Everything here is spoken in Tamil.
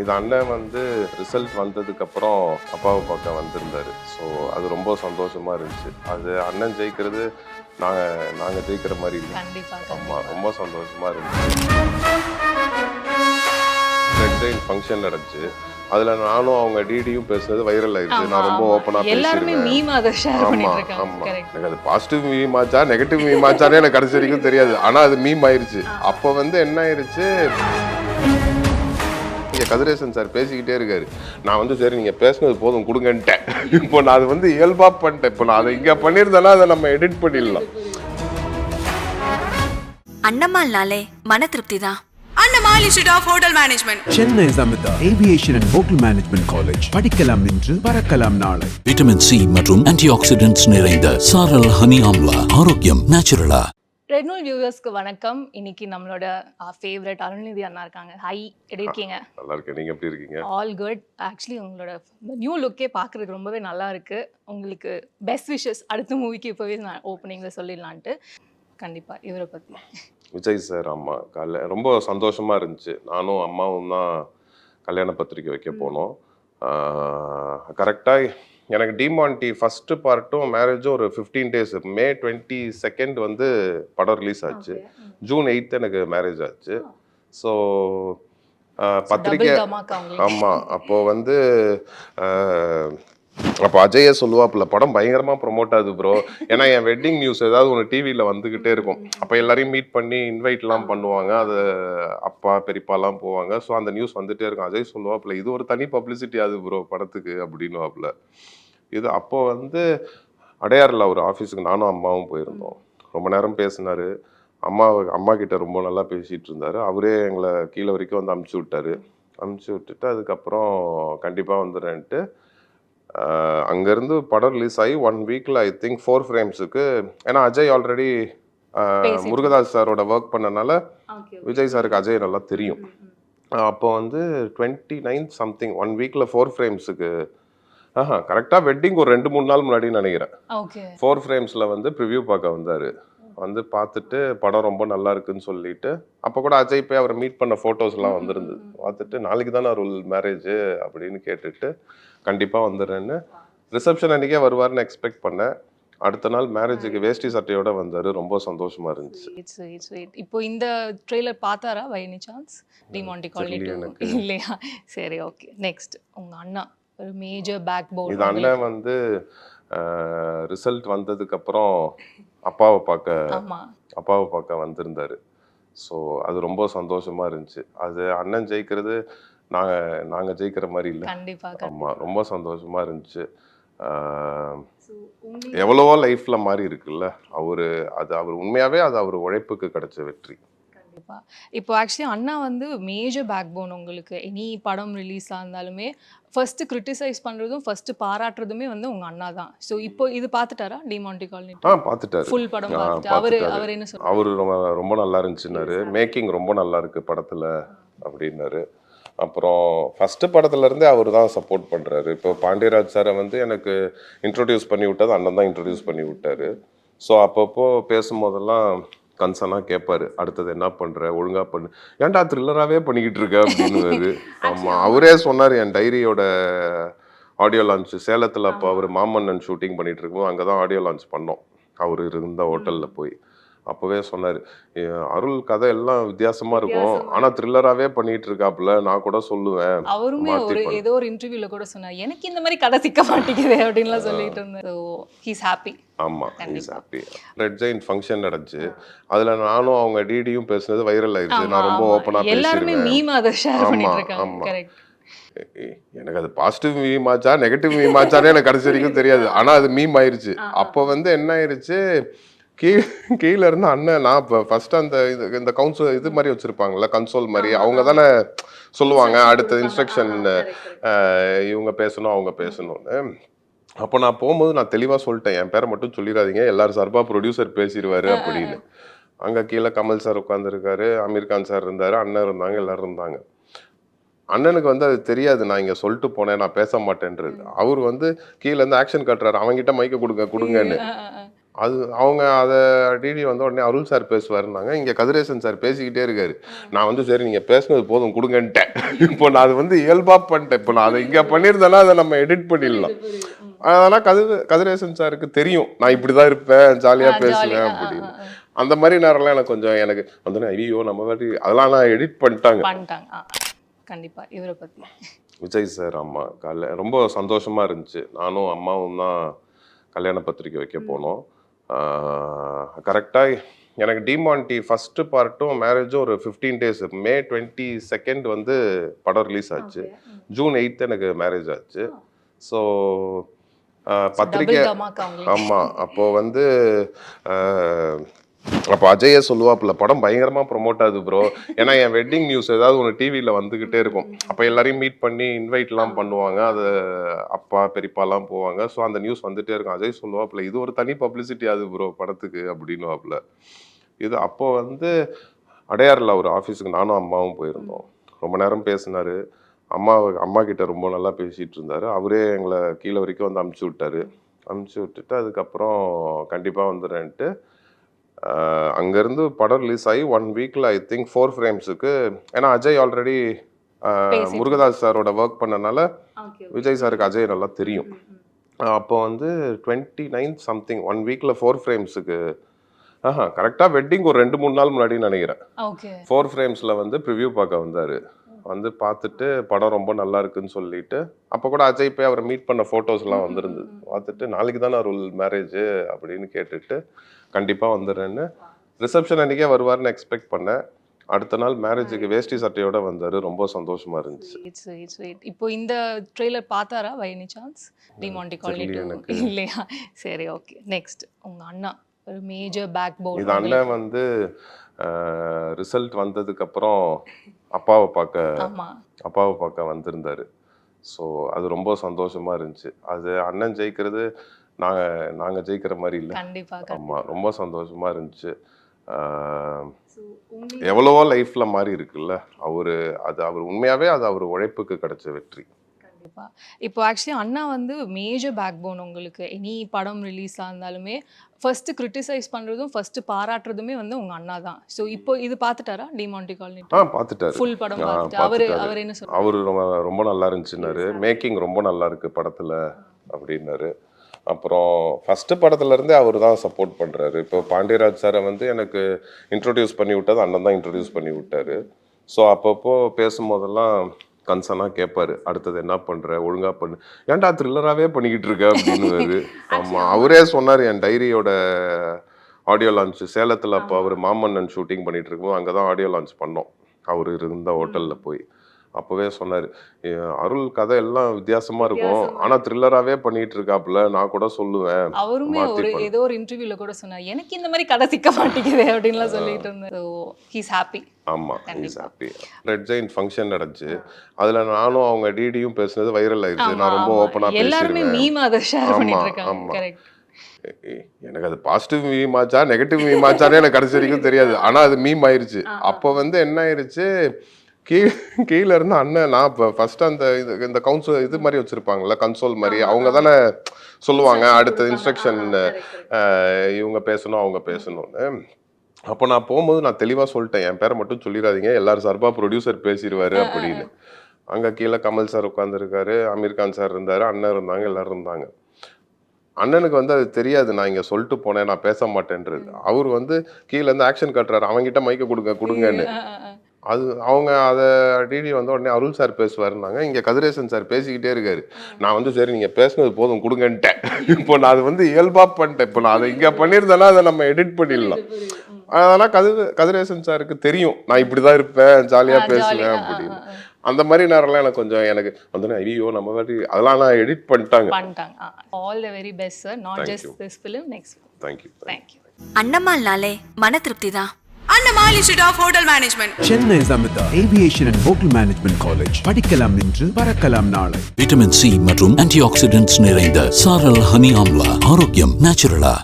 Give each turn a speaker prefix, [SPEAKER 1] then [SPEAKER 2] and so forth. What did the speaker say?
[SPEAKER 1] இது அண்ணன் வந்து ரிசல்ட் வந்ததுக்கப்புறம் அப்பாவை பார்க்க வந்திருந்தாரு. ஸோ அது ரொம்ப சந்தோஷமா இருந்துச்சு. அது அண்ணன் ஜெயிக்கிறது நாங்கள் நாங்கள் ஜெயிக்கிற மாதிரி இல்லை. ஆமாம் ரொம்ப சந்தோஷமா இருந்துச்சு. ரெட் ஃபங்க்ஷன் நடந்துச்சு. அதில் நானும் அவங்க டிடியும் பேசுனது வைரல் ஆயிடுச்சு நான் ரொம்ப. ஓப்பனாக
[SPEAKER 2] எல்லாருமே
[SPEAKER 1] பேசிடுவேன்
[SPEAKER 2] மீம் அதை ஷேர்
[SPEAKER 1] ஆமா
[SPEAKER 2] பண்ணிட்டு இருக்காங்க
[SPEAKER 1] ஆமா.
[SPEAKER 2] கரெக்ட்
[SPEAKER 1] எனக்கு அது பாசிட்டிவ் மீம் ஆச்சா நெகட்டிவ் மீம் ஆச்சானே எனக்கு கடைசி வரைக்கும் தெரியாது. ஆனா அது மீம் ஆயிருச்சு. அப்போ வந்து என்ன ஆயிருச்சு? இங்க கதிரேசன் சார் பேசிக்கிட்டே இருக்காரு. நான் வந்து சரி நீங்க பேசுனது போதும் கொடுங்கன்ட்டேன். இப்போ நான் அது வந்து இயல்பா பண்ணிட்டேன். இப்போ நான் அதை இங்க பண்ணியிருந்தேன்னா அதை நம்ம எடிட் பண்ணிடலாம்.
[SPEAKER 3] அண்ணம்மாள்னாலே மன திருப்தி தான்
[SPEAKER 4] Annamal institute of hotel management
[SPEAKER 5] Chennai Samitha aviation and hotel management college படிக்கலாம் இன்று பறக்கலாம் நாளை.
[SPEAKER 6] விட்டமின் சி மற்றும் ஆன்டிஆக்சிடென்ட்ஸ் நிறைந்த சாரல் ஹனி ஆம்லா. ஆரோக்கியம் நேச்சுரலா
[SPEAKER 2] ரெட் நூல் வியூவர்ஸ்க்கு வணக்கம். இன்னைக்கு நம்மளோட ஃபேவரட் அருள்நிதி அண்ணா இருக்காங்க. ஹை எப்படி இருக்கீங்க?
[SPEAKER 1] நல்லா இருக்கேன். நீங்க எப்படி இருக்கீங்க?
[SPEAKER 2] ஆல் குட் ஆக்சுவலி உங்களோட நியூ லுக்கே பார்க்குறதுக்கு ரொம்பவே நல்லா இருக்கு. உங்களுக்கு பெஸ்ட் விஷஸ் அடுத்த மூவிக்கு இப்போவே நான் ஓப்பனிங்கில் சொல்லிடலான்ட்டு. கண்டிப்பாக இவரை பற்றி
[SPEAKER 1] விஜய் சார் அம்மா காலைல ரொம்ப சந்தோஷமா இருந்துச்சு. நானும் அம்மாவும் தான் கல்யாண பத்திரிக்கை வைக்க போனோம். கரெக்டாக எனக்கு டிமான்டி ஃபஸ்ட்டு பார்ட்டும் மேரேஜும் ஒரு fifteen days May twenty second வந்து படம் ரிலீஸ் ஆச்சு. ஜூன் எயித் எனக்கு மேரேஜ் ஆச்சு. ஸோ பத்திரிக்கை ஆமாம் அப்போ வந்து அப்போ அஜய சொல்லுவாப்புல படம் பயங்கரமா ப்ரொமோட் ஆகுது ப்ரோ ஏன்னா என் வெட்டிங் நியூஸ் ஏதாவது ஒன்று டிவியில் வந்துக்கிட்டே இருக்கும். அப்போ எல்லாரையும் மீட் பண்ணி இன்வைட்லாம் பண்ணுவாங்க. அது அப்பா பெரியப்பாலாம் போவாங்க. ஸோ அந்த நியூஸ் வந்துட்டே இருக்கும். அஜய் சொல்லுவாப்புல இது ஒரு தனி பப்ளிசிட்டி அது ப்ரோ படத்துக்கு அப்படின்னுவாப்புல. இது அப்போ வந்து அடையாறில் ஒரு ஆஃபீஸுக்கு நானும் அம்மாவும் போயிருந்தோம். ரொம்ப நேரம் பேசினாரு. அம்மா அம்மா கிட்ட ரொம்ப நல்லா பேசிகிட்டு இருந்தார். அவரே எங்களை கீழே வரைக்கும் வந்து அமுச்சு விட்டார். அமுச்சு விட்டுட்டு அதுக்கப்புறம் கண்டிப்பாக வந்துடுறேன்ட்டு அங்கேருந்து படம் ரிலீஸ் ஆகி ஒன் வீக்கில் ஐ திங்க் ஃபோர் ஃப்ரேம்ஸுக்கு ஏன்னா அஜய் ஆல்ரெடி முருகதாஸ் சாரோட ஒர்க் பண்ணனால விஜய் சாருக்கு அஜய் நல்லா தெரியும். அப்போ வந்து டுவெண்ட்டி நைன் சம்திங் ஒன் வீக்கில் ஃபோர் ஃப்ரேம்ஸுக்கு ஆஹா கரெக்டாக வெட்டிங் ஒரு ரெண்டு மூணு நாள் முன்னாடி நினைக்கிறேன். ஃபோர் ஃப்ரேம்ஸில் வந்து ப்ரிவ்யூ பார்க்க வந்தார். வந்து பார்த்துட்டு படம் ரொம்ப நல்லா இருக்குன்னு சொல்லிட்டு அப்போ கூட அஜய் போய் அவரை மீட் பண்ண ஃபோட்டோஸ்லாம் வந்திருந்தது பார்த்துட்டு நாளைக்கு தானே ரூல் மேரேஜ் அப்படின்னு கேட்டுட்டு கண்டிப்பாக வந்துடுறேன்னு. ரிசப்ஷன் அன்றைக்கே வருவார்னு எக்ஸ்பெக்ட் பண்ணேன். அடுத்த நாள் மேரேஜுக்கு வேஷ்டி சட்டையோட வந்தார். ரொம்ப சந்தோஷமா இருந்துச்சு.
[SPEAKER 2] இட்ஸ் இட்ஸ் வெயிட் இப்போ இந்த ட்ரெய்லர் பார்த்தாரா பை எனி சான்ஸ் டிமாண்டி
[SPEAKER 1] எனக்கு.
[SPEAKER 2] இல்லையா? சரி ஓகே நெக்ஸ்ட் உங்க அண்ணா. ஒரு மேஜர் பேக் போன்
[SPEAKER 1] இது அண்ணன் வந்து ரிசல்ட் வந்ததுக்கப்புறம் அப்பாவை பார்க்க
[SPEAKER 2] ஆமா.
[SPEAKER 1] அப்பாவை பார்க்க வந்திருந்தாரு. ஸோ அது ரொம்ப சந்தோஷமா இருந்துச்சு. அது அண்ணன் ஜெயிக்கிறது நாங்கள் நாங்கள் ஜெயிக்கிற மாதிரி இல்லை. ஆமாம் ரொம்ப சந்தோஷமா இருந்துச்சு. எவ்வளவோ லைஃப்ல மாறி இருக்குல்ல. அவரு அது அவர் உண்மையாவே அது அவர் உழைப்புக்கு கிடைச்ச வெற்றி.
[SPEAKER 2] கண்டிப்பா. இப்போ ஆக்சுவலி அண்ணா வந்து மேஜர் பேக் போன் உங்களுக்கு. எனி படம் ரிலீஸ் இருந்தாலுமே ஃபர்ஸ்ட் கிரிட்டிசைஸ் பண்றதும் ஃபர்ஸ்ட் பாராட்டுறதுமே வந்து உங்க அண்ணா தான். ஸோ இப்போ இது பார்த்துட்டாரா? டிமாண்டி காலனி
[SPEAKER 1] ஆ பார்த்துட்டாரு.
[SPEAKER 2] ஃபுல் படம் அவரு. அவர் என்ன சொல்றாரு
[SPEAKER 1] அவரு ரொம்ப ரொம்ப நல்லா இருந்துச்சுன்னாரு. மேக்கிங் ரொம்ப நல்லா இருக்கு படத்துல அப்படின்னாரு. அப்புறம் ஃபர்ஸ்ட் படத்துல இருந்தே அவர் தான் சப்போர்ட் பண்றாரு. இப்போ பாண்டியராஜ் சாரை வந்து எனக்கு இன்ட்ரோடியூஸ் பண்ணி விட்டது அண்ணன் தான் இன்ட்ரோடியூஸ் பண்ணி விட்டாரு. ஸோ அப்பப்போ பேசும்போதெல்லாம் கன்சர்னாக கேட்பாரு அடுத்தது என்ன பண்ற? ஒழுங்கா பண்ணு. ஏன்டா த்ரில்லராகவே பண்ணிக்கிட்டு இருக்க அப்படின்னு ஆமா அவரே சொன்னார் என் டைரியோட ஆடியோ லான்ச் சேலத்தில் அப்போ அவர் மாமன்னன் ஷூட்டிங் பண்ணிட்டு இருக்கும்போது அங்கே தான் ஆடியோ லான்ச் பண்ணோம். அவர் இருந்த ஹோட்டலில் போய். அப்போவே சொன்னார். அருள் கதை எல்லாம் வித்தியாசமா இருக்கும். ஆனால் த்ரில்லராகவே பண்ணிட்டு இருக்காப்புல. நான் கூட சொல்லுவேன்.
[SPEAKER 2] அவருமே ஒரு. ஏதோ ஒரு இன்டர்வியூல கூட சொன்னார். எனக்கு இந்த மாதிரி கதை சிக்க மாட்டேங்குது அப்படின்லாம் சொல்லிட்டு இருந்தேன் ஸோ ஹீஸ் ஹாப்பி
[SPEAKER 1] ஆமா is. Happy Red Giant function நடந்துச்சு. அதுல நானும் அவங்க டிடியும் பேசுனது வைரல் ஆயிடுச்சு நான் ரொம்ப ஓப்பனா
[SPEAKER 2] எல்லாருமே
[SPEAKER 1] பேசிடுவேன்
[SPEAKER 2] மீம் அதை ஷேர்
[SPEAKER 1] ஆமா,
[SPEAKER 2] பண்ணிட்டு இருக்காங்க
[SPEAKER 1] ஆமா.
[SPEAKER 2] கரெக்ட்
[SPEAKER 1] எ- எனக்கு அது பாசிட்டிவ் மீம் ஆச்சா நெகட்டிவ் மீம் ஆச்சானே எனக்கு கடைசி வரைக்கும் தெரியாது. ஆனா அது மீம் ஆயிருச்சு. அப்போ வந்து என்ன ஆயிருச்சு கீ கீழே இருந்து அண்ணன் நான் இப்போ ஃபர்ஸ்ட் அந்த இது இந்த கவுன்சில் இது மாதிரி வச்சிருப்பாங்கல்ல கன்சோல் மாதிரி அவங்க தானே சொல்லுவாங்க அடுத்த இன்ஸ்ட்ரக்ஷன் இவங்க பேசணும் அவங்க பேசணும்னு. அப்போ நான் போகும்போது நான் தெளிவாக சொல்லிட்டேன் என் பேரை மட்டும் சொல்லிடாதீங்க எல்லாரும் சார்பாக ப்ரொடியூசர் பேசிடுவாரு அப்படின்னு. அங்கே கீழே கமல் சார் உட்காந்துருக்காரு அமீர் கான் சார் இருந்தார் அண்ணன் இருந்தாங்க எல்லாரும் இருந்தாங்க. அண்ணனுக்கு வந்து அது தெரியாது நான் இங்கே சொல்லிட்டு போனேன் நான் பேச மாட்டேன்றது. அவர் வந்து கீழே இருந்து ஆக்ஷன் கட்டுறாரு அவன்கிட்ட மைக்க கொடுங்க கொடுங்கன்னு. அது அவங்க அதை டிடி வந்து உடனே அருள் சார் பேசுவாருன்னாங்க. இங்கே கதிரேசன் சார் பேசிக்கிட்டே இருக்காரு. நான் வந்து சரி நீங்கள் பேசுனது போதும் கொடுங்கன்ட்டேன். இப்போ நான் அது வந்து இயல்பாக பண்ணிட்டேன். இப்போ நான் அதை இங்கே பண்ணியிருந்தேன்னா அதை நம்ம எடிட் பண்ணிடலாம். அதெல்லாம் கதிர கதிரேசன் சாருக்கு தெரியும். நான் இப்படி தான் இருப்பேன் ஜாலியாக பேசுவேன் அப்படின்னு. அந்த மாதிரி நேரம்லாம் எனக்கு கொஞ்சம் எனக்கு வந்து ஐயோ நம்ம வாட்டி அதெல்லாம் நான் எடிட் பண்ணிட்டாங்க.
[SPEAKER 2] பண்ணிட்டாங்க. ஆ, கண்டிப்பா இவரை பத்தி.
[SPEAKER 1] விஜய் சார் அம்மா கல்யா ரொம்ப சந்தோஷமா இருந்துச்சு. நானும் அம்மாவும் தான் கல்யாண பத்திரிக்கை வைக்க போனோம். கரெக்டாக எனக்கு டிமான்டி ஃபஸ்ட்டு பார்ட்டும் மேரேஜும் ஒரு fifteen days May twenty second வந்து படம் ரிலீஸ் ஆச்சு. ஜூன் எயித் எனக்கு மேரேஜ் ஆச்சு. ஸோ பத்திரிக்கை ஆமாம் அப்போது வந்து அப்போ அஜயே சொல்லுவாப்புல படம் பயங்கரமாக ப்ரொமோட் ஆகுது ப்ரோ ஏன்னா என் வெட்டிங் நியூஸ் ஏதாவது ஒன்று டிவியில் வந்துக்கிட்டே இருக்கும். அப்போ எல்லாரையும் மீட் பண்ணி இன்வைட்லாம் பண்ணுவாங்க. அது அப்பா பெரியப்பாலாம் போவாங்க. ஸோ அந்த நியூஸ் வந்துட்டே இருக்கும். அஜய் சொல்லுவாப்புல இது ஒரு தனி பப்ளிசிட்டி அது ப்ரோ படத்துக்கு. அப்படின்னுவாப்புல. இது அப்போ வந்து அடையாறில் ஒரு ஆஃபீஸுக்கு நானும் அம்மாவும் போயிருந்தோம். ரொம்ப நேரம் பேசினார். அம்மா அம்மா கிட்ட ரொம்ப நல்லா பேசிகிட்டு இருந்தார். அவரே எங்களை கீழே வரைக்கும் வந்து அமுச்சு விட்டாரு. அமுச்சு விட்டுட்டு அதுக்கப்புறம் கண்டிப்பாக வந்துடுறேன்ட்டு அங்கேருந்து படம் ரிலீஸ் ஆகி ஒன் வீக்கில் ஐ திங்க் ஃபோர் ஃப்ரேம்ஸுக்கு ஏன்னா அஜய் ஆல்ரெடி முருகதாஸ் சாரோட ஒர்க் பண்ணனால விஜய் சாருக்கு அஜய் நல்லா தெரியும். அப்போ வந்து டுவெண்ட்டி நைன் சம்திங் ஒன் வீக்கில் ஃபோர் ஃப்ரேம்ஸுக்கு ஆஹா கரெக்டாக வெட்டிங் ஒரு ரெண்டு மூணு நாள் முன்னாடி நினைக்கிறேன். ஃபோர் ஃப்ரேம்ஸில் வந்து ப்ரிவ்யூ பார்க்க வந்தார். வந்து பார்த்துட்டு படம் ரொம்ப நல்லா இருக்குன்னு சொல்லிட்டு அப்போ கூட அஜய் போய் அவரை மீட் பண்ண ஃபோட்டோஸ்லாம் வந்திருந்தது பார்த்துட்டு நாளைக்கு தானே அருள் மேரேஜ் அப்படின்னு கேட்டுட்டு கண்டிப்பாக வந்துடுறேன்னு. ரிசப்ஷன் அன்றைக்கே வருவார்னு எக்ஸ்பெக்ட் பண்ணேன். அடுத்த நாள் மேரேஜுக்கு வேஷ்டி சட்டையோட வந்தார். ரொம்ப சந்தோஷமா இருந்துச்சு.
[SPEAKER 2] இட்ஸ் இட்ஸ் வெயிட் இப்போ இந்த ட்ரெய்லர் பார்த்தாரா பை எனி சான்ஸ் டிமாண்டி
[SPEAKER 1] எனக்கு.
[SPEAKER 2] இல்லையா? சரி ஓகே நெக்ஸ்ட் உங்க அண்ணா. ஒரு மேஜர் பேக் போன்
[SPEAKER 1] இது அண்ணன் வந்து ரிசல்ட் வந்ததுக்கப்புறம் அப்பாவை பார்க்க
[SPEAKER 2] ஆமா.
[SPEAKER 1] அப்பாவை பார்க்க வந்திருந்தாரு. ஸோ அது ரொம்ப சந்தோஷமா இருந்துச்சு. அது அண்ணன் ஜெயிக்கிறது நாங்கள் நாங்கள் ஜெயிக்கிற மாதிரி இல்லை. ஆமாம் ரொம்ப சந்தோஷமா இருந்துச்சு. எவ்வளவோ லைஃப்ல மாறி இருக்குல்ல. அவரு அது அவர் உண்மையாவே அது அவர் உழைப்புக்கு கிடைச்ச வெற்றி.
[SPEAKER 2] கண்டிப்பா. இப்போ ஆக்சுவலி அண்ணா வந்து மேஜர் பேக் போன் உங்களுக்கு. எனி படம் ரிலீஸ் இருந்தாலுமே ஃபர்ஸ்ட் கிரிட்டிசைஸ் பண்றதும் ஃபர்ஸ்ட் பாராட்டுறதுமே வந்து உங்க அண்ணா தான். ஸோ இப்போ இது பார்த்துட்டாரா? டிமாண்டி காலனி
[SPEAKER 1] ஆ பார்த்துட்டாரு.
[SPEAKER 2] ஃபுல் படம் அவரு. அவர் என்ன சொல்றாரு?
[SPEAKER 1] அவரு ரொம்ப ரொம்ப நல்லா இருந்துச்சுன்னாரு. மேக்கிங் ரொம்ப நல்லா இருக்கு படத்துல அப்படின்னாரு. அப்புறம் ஃபர்ஸ்ட் படத்துல இருந்தே அவர் தான் சப்போர்ட் பண்றாரு. இப்போ பாண்டியராஜ் சாரை வந்து எனக்கு இன்ட்ரோடியூஸ் பண்ணி விட்டது அண்ணன் தான் இன்ட்ரோடியூஸ் பண்ணி விட்டாரு. ஸோ அப்பப்போ பேசும்போதெல்லாம் கன்சர்னாக கேட்பாரு அடுத்தது என்ன பண்ற ஒழுங்கா பண்ணு. ஏன்டா த்ரில்லராகவே பண்ணிக்கிட்டு இருக்க அப்படின்னு ஆமா அவரே சொன்னார் என் டைரியோட ஆடியோ லான்ச் சேலத்தில் அப்போ அவர் மாமன்னன் ஷூட்டிங் பண்ணிட்டு இருக்கும்போது அங்கே தான் ஆடியோ லான்ச் பண்ணோம். அவர் இருந்த ஹோட்டலில் போய். அப்போவே சொன்னார். அருள் கதை எல்லாம் வித்தியாசமா இருக்கும். ஆனால் த்ரில்லராகவே பண்ணிட்டு இருக்காப்புல நான் கூட சொல்லுவேன்.
[SPEAKER 2] அவருமே ஒரு. ஏதோ ஒரு இன்டர்வியூல கூட சொன்னார் எனக்கு இந்த மாதிரி கதை சிக்க மாட்டேங்குது அப்படின்லாம் சொல்லிட்டு இருந்தேன் ஸோ ஹீஸ் ஹாப்பி
[SPEAKER 1] ஆமா இஸ்
[SPEAKER 2] கண்டிப்பா.
[SPEAKER 1] ஹாப்பி ரெட் ஜெயின் ஃபங்க்ஷன் நடந்துச்சு. அதுல நானும் அவங்க டிடியும் பேசுனது வைரல் ஆயிடுச்சு நான் ரொம்ப ஓப்பனா
[SPEAKER 2] எல்லாருமே மீம் அதை ஷேர் பண்ணிட்டு இருக்காங்க
[SPEAKER 1] எனக்கு அது பாசிட்டிவ் மீம் ஆச்சா நெகட்டிவ் மீம் ஆச்சானே எனக்கு கடைசி வரைக்கும் தெரியாது. ஆனா அது மீம் ஆயிருச்சு. அப்போ வந்து என்ன ஆயிருச்சு கீ கீழ இருந்து அண்ணன் நான் இப்போ ஃபர்ஸ்ட் அந்த இது இந்த கவுன்சில் இது மாதிரி வச்சிருப்பாங்கல்ல கன்சோல் மாதிரி அவங்க தானே சொல்லுவாங்க அடுத்த இன்ஸ்ட்ரக்ஷன் இவங்க பேசணும் அவங்க பேசணும்னு. அப்போ நான் போகும்போது நான் தெளிவாக சொல்லிட்டேன் என் பேரை மட்டும் சொல்லிடாதீங்க எல்லாரும் சார்பாக ப்ரொடியூசர் பேசிடுவாரு அப்படின்னு. அங்கே கீழே கமல் சார் உட்காந்துருக்காரு அமீர் கான் சார் இருந்தார் அண்ணன் இருந்தாங்க எல்லாரும் இருந்தாங்க. அண்ணனுக்கு வந்து அது தெரியாது நான் இங்கே சொல்லிட்டு போனேன் நான் பேச மாட்டேன்றது. அவர் வந்து கீழே இருந்து ஆக்ஷன் கட்டுறாரு அவங்ககிட்ட மைக்க கொடுங்க கொடுங்கன்னு. அது அவங்க அதை டிடி வந்து உடனே அருள் சார் பேசுவாருன்னாங்க. இங்கே கதிரேசன் சார் பேசிக்கிட்டே இருக்காரு. நான் வந்து சரி நீங்கள் பேசுனது போதும் கொடுங்கன்ட்டேன். இப்போ நான் அது வந்து இயல்பாக பண்ணிட்டேன். இப்போ நான் அதை இங்கே பண்ணியிருந்தேன்னா அதை நம்ம எடிட் பண்ணிடலாம். அதெல்லாம் கதிர கதிரேசன் சாருக்கு தெரியும். நான் இப்படி தான் இருப்பேன் ஜாலியாக பேசுவேன் அப்படின்னு. அந்த மாதிரி நேரம்லாம் எனக்கு கொஞ்சம் எனக்கு வந்து ஐயோ நம்ம வாட்டி அதெல்லாம் நான் எடிட் பண்ணிட்டாங்க.
[SPEAKER 2] பண்ணிட்டாங்க. All the very best sir not just. This film next
[SPEAKER 1] thank you
[SPEAKER 2] thank you
[SPEAKER 3] அண்ணம்மாள்னாலே மன திருப்தி தான்.
[SPEAKER 4] Annamal institute of hotel management
[SPEAKER 5] Chennai Samitha aviation and hotel management college படிக்கலாம் இன்று பறக்கலாம் நாளை.
[SPEAKER 6] விட்டமின் சி மற்றும் ஆன்டி ஆக்சிடென்ட்ஸ் நிறைந்த சாரல் ஹனி ஆம்லா. ஆரோக்கியம் நேச்சுரலா